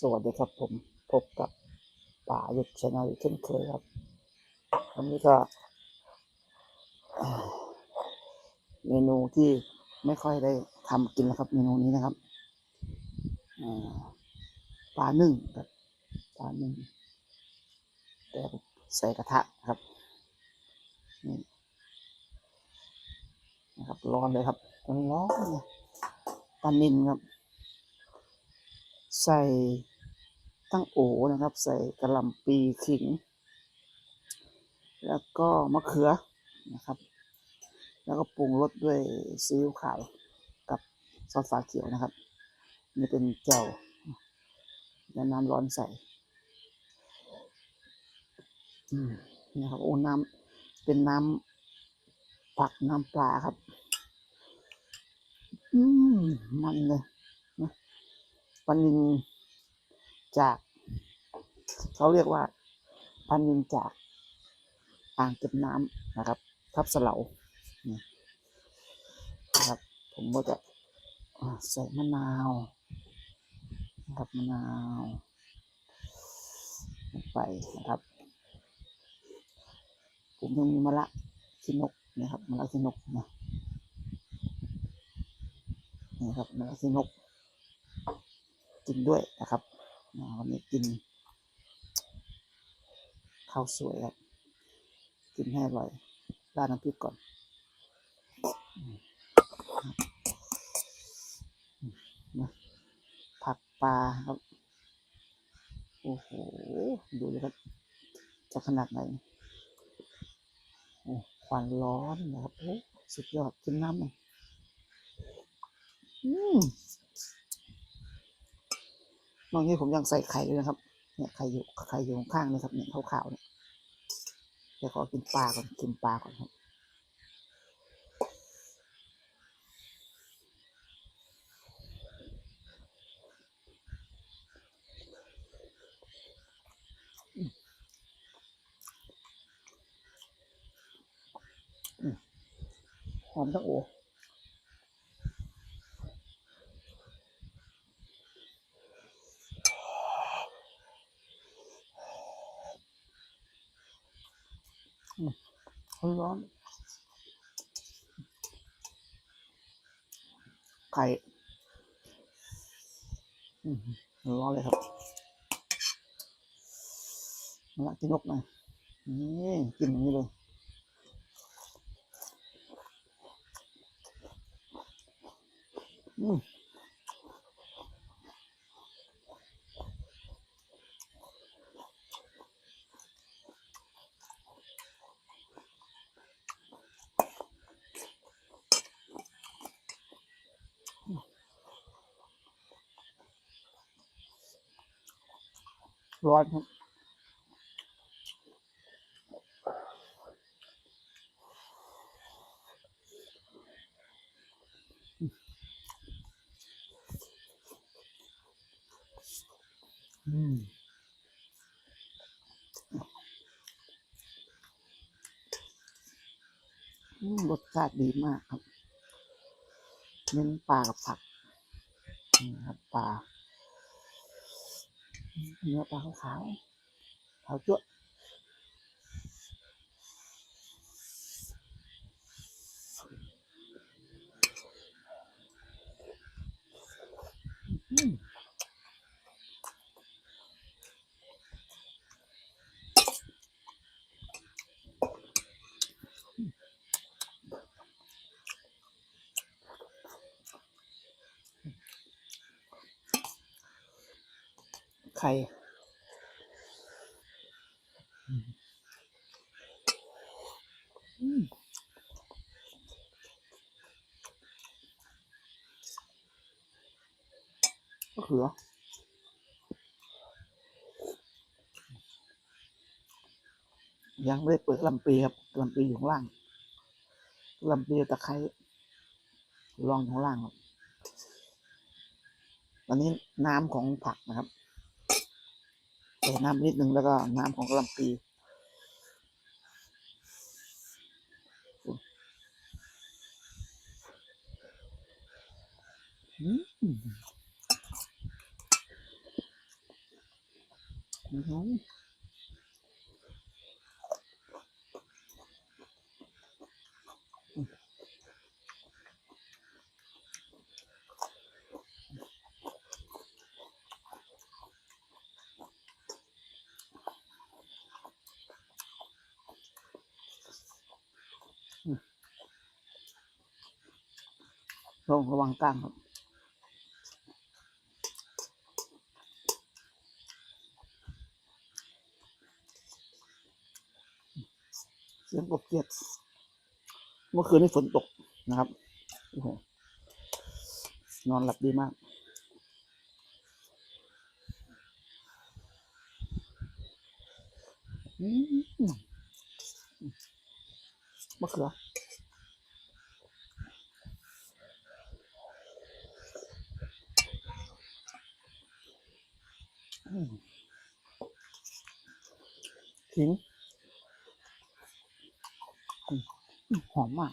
สวัสดีครับผมพบกับป่าหยุดชาแนลอีกเช่นเคยครับ วันนี้ก็ เมนูที่ไม่ค่อยได้ทำกินแล้วครับ เมนูนี้นะครับปลานึ่งครับปลานึ่งแต่ใส่กระทะครับนี่นะครับร้อนเลยครับร้อนเลยปลานินครับ ใส่ตั้งโอนะครับ ใส่กระหล่ำปีขิง แล้วก็มะเขือนะครับ แล้วก็ปรุงรสด้วยซีอิ๊วขาวกับซอสฟ้าเขียวนะครับ นี่เป็นแจ่วแล้วน้ำร้อนใส่นะครับโอ้น้ำเป็นน้ำผักน้ำปลาครับ อืมมันเลย ปลานินจาก เขาเรียกว่าปลานินจากอ่างเก็บน้ำนะครับ ทับเสลานี่นะครับ ผมก็จะใส่มะนาวนะครับมะนาวลงไปนะครับ ผมยังมีมะระขี้นกนะครับมะระขี้นกนะนี่ครับมะระขี้นก กินด้วยนะครับวันนี้กินข้าวสวยครับ กินให้อร่อยราดน้ำพริกก่อนมนะผักปลาครับ โอ้โห ดูเลยครับ จะขนาดไหนโอ้ควันร้อนนะครับ สุดยอดกินน้ำหน่อยอืม นอกนี้ผมยังใส่ไข่ด้วยนะครับ เนี่ยไข่อยู่ไข่อยู่ข้างนี่ครับเนี่ยขาวๆเนี่ยเดี๋ยวขอกินปลาก่อนกินปลาก่อนครับหอมทั้งโอม ร้อนไข่ร้อนเลยครับมาละกินนกหน่อยนี่กินอย่างนี้เลยอืม ร้อนครับอืมรสชาติดีมากครับ เน้นปลากับผักนี่ครับปลา เนื้อปลาข อืมไข่อืมก็คือยังไม่ได้เปิดลำปีครับลำปีอยู่ข้างล่างลำปีตะไคร้ลองอยู่ข้างล่างครับอันนี้น้ำของผักนะครับใส่น้ำนิดนึงแล้วก็น้ำของลำปีอืม หือ ลงระวังกลางครับเสียงกบเกียดเมื่อคืนนี้ฝนตกนะครับโอ้โหนอนหลับดีมากอืมมะเขือ ขิงอืมหอมมาก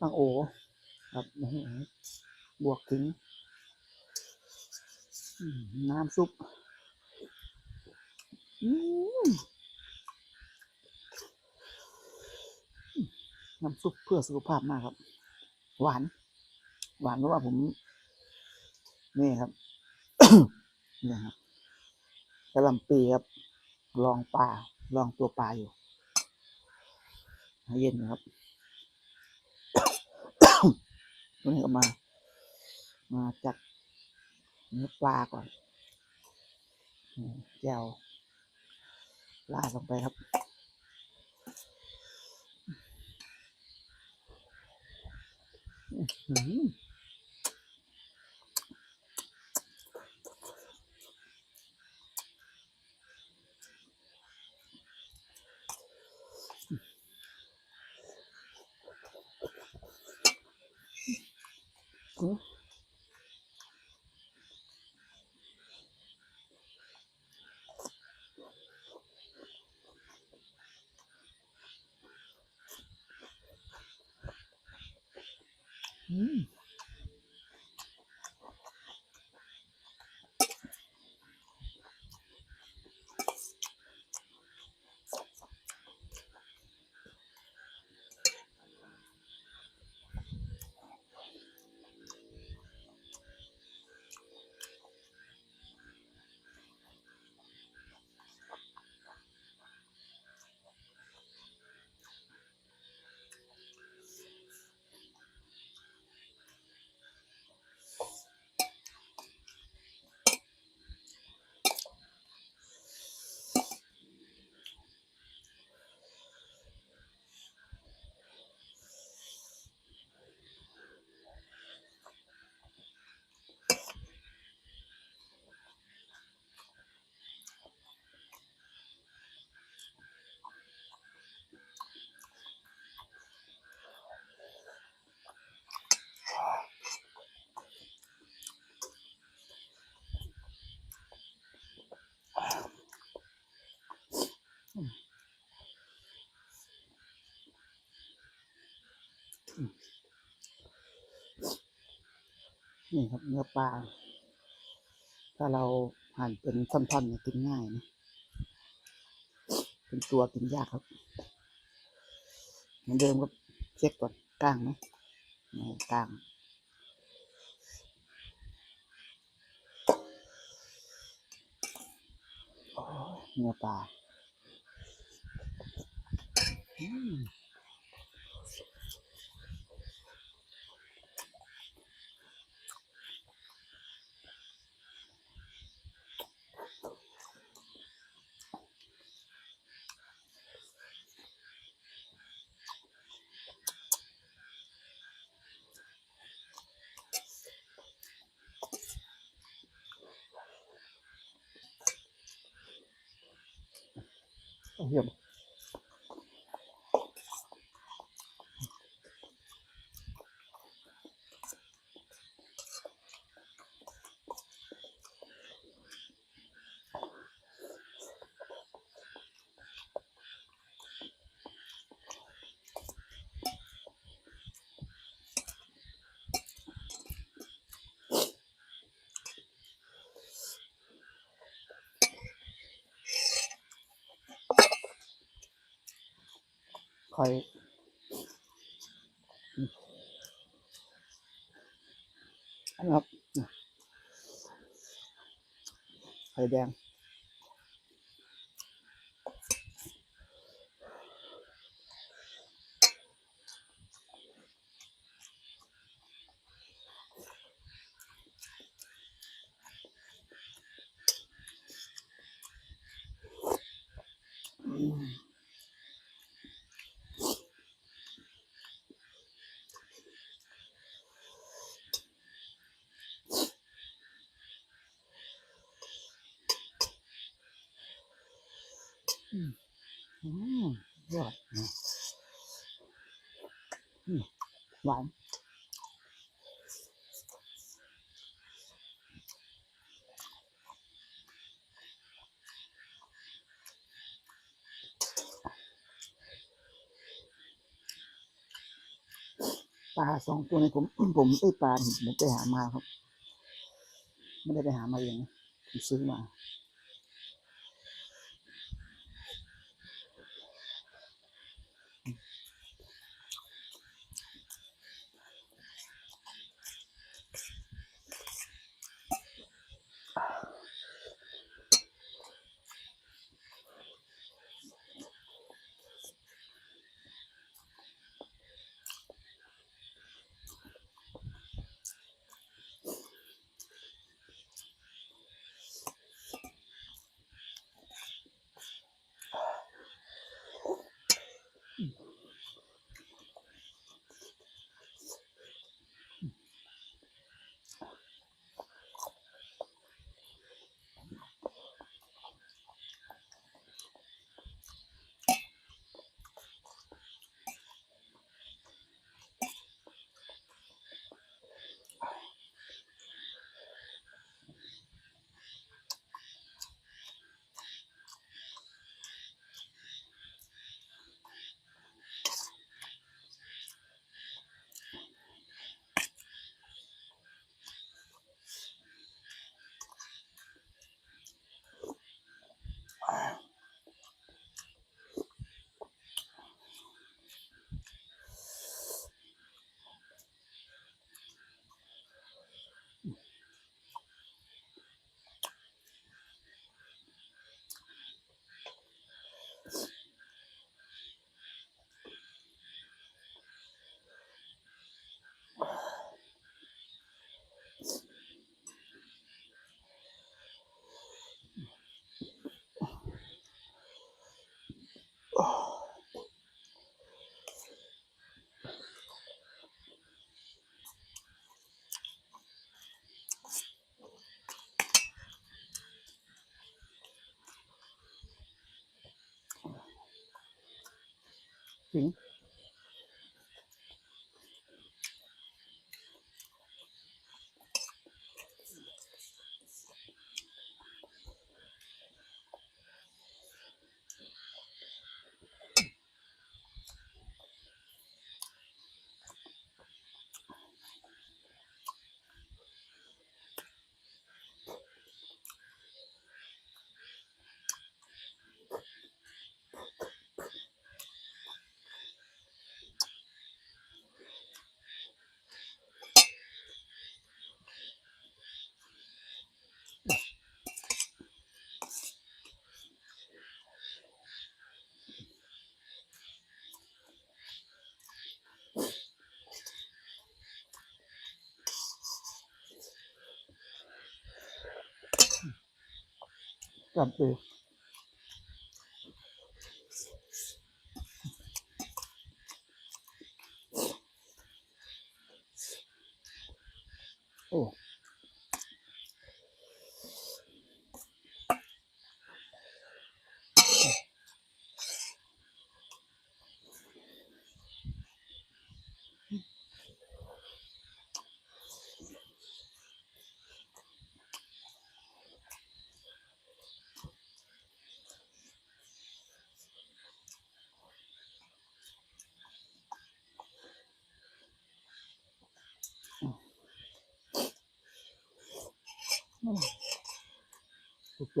ตั้งโอครับบวกถึง น้ำซุป อืม น้ำซุปเพื่อสุขภาพมากครับ หวาน หวานเพราะว่าผม นี่ครับนี่ครับกระลำปีครับ ลองปลาลองตัวปลาอยู่หาเย็นครับตัวนี้ก็มา มาจัดเนื้อปลาก่อนแจวลาดลงไปครับ อื้ นี่ครับเนื้อปลา ถ้าเราหั่นเป็นท่อนๆเนี่ยกินง่ายนะ เป็นตัวกินยากครับ เหมือนเดิมครับเช็คก่อนกล้างไหมไม่กล้างเนื้อปลา อืม คอยอันนี้ครับไข่แดง อืมยอดนะอืม หวานปลาสองตัวนี้ผมผมไอ้ปลาผมไปหามาครับ ไม่ได้ไปหามาเองผมซื้อมา จ ริง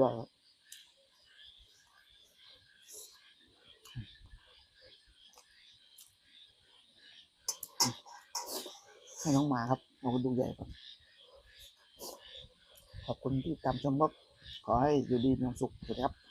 ว่าให้น้องมาครับเอาดูใหญ่ก่อนขอบคุณที่ตามชมก็ขอให้อยู่ดีมีความสุขสวัสดีครับ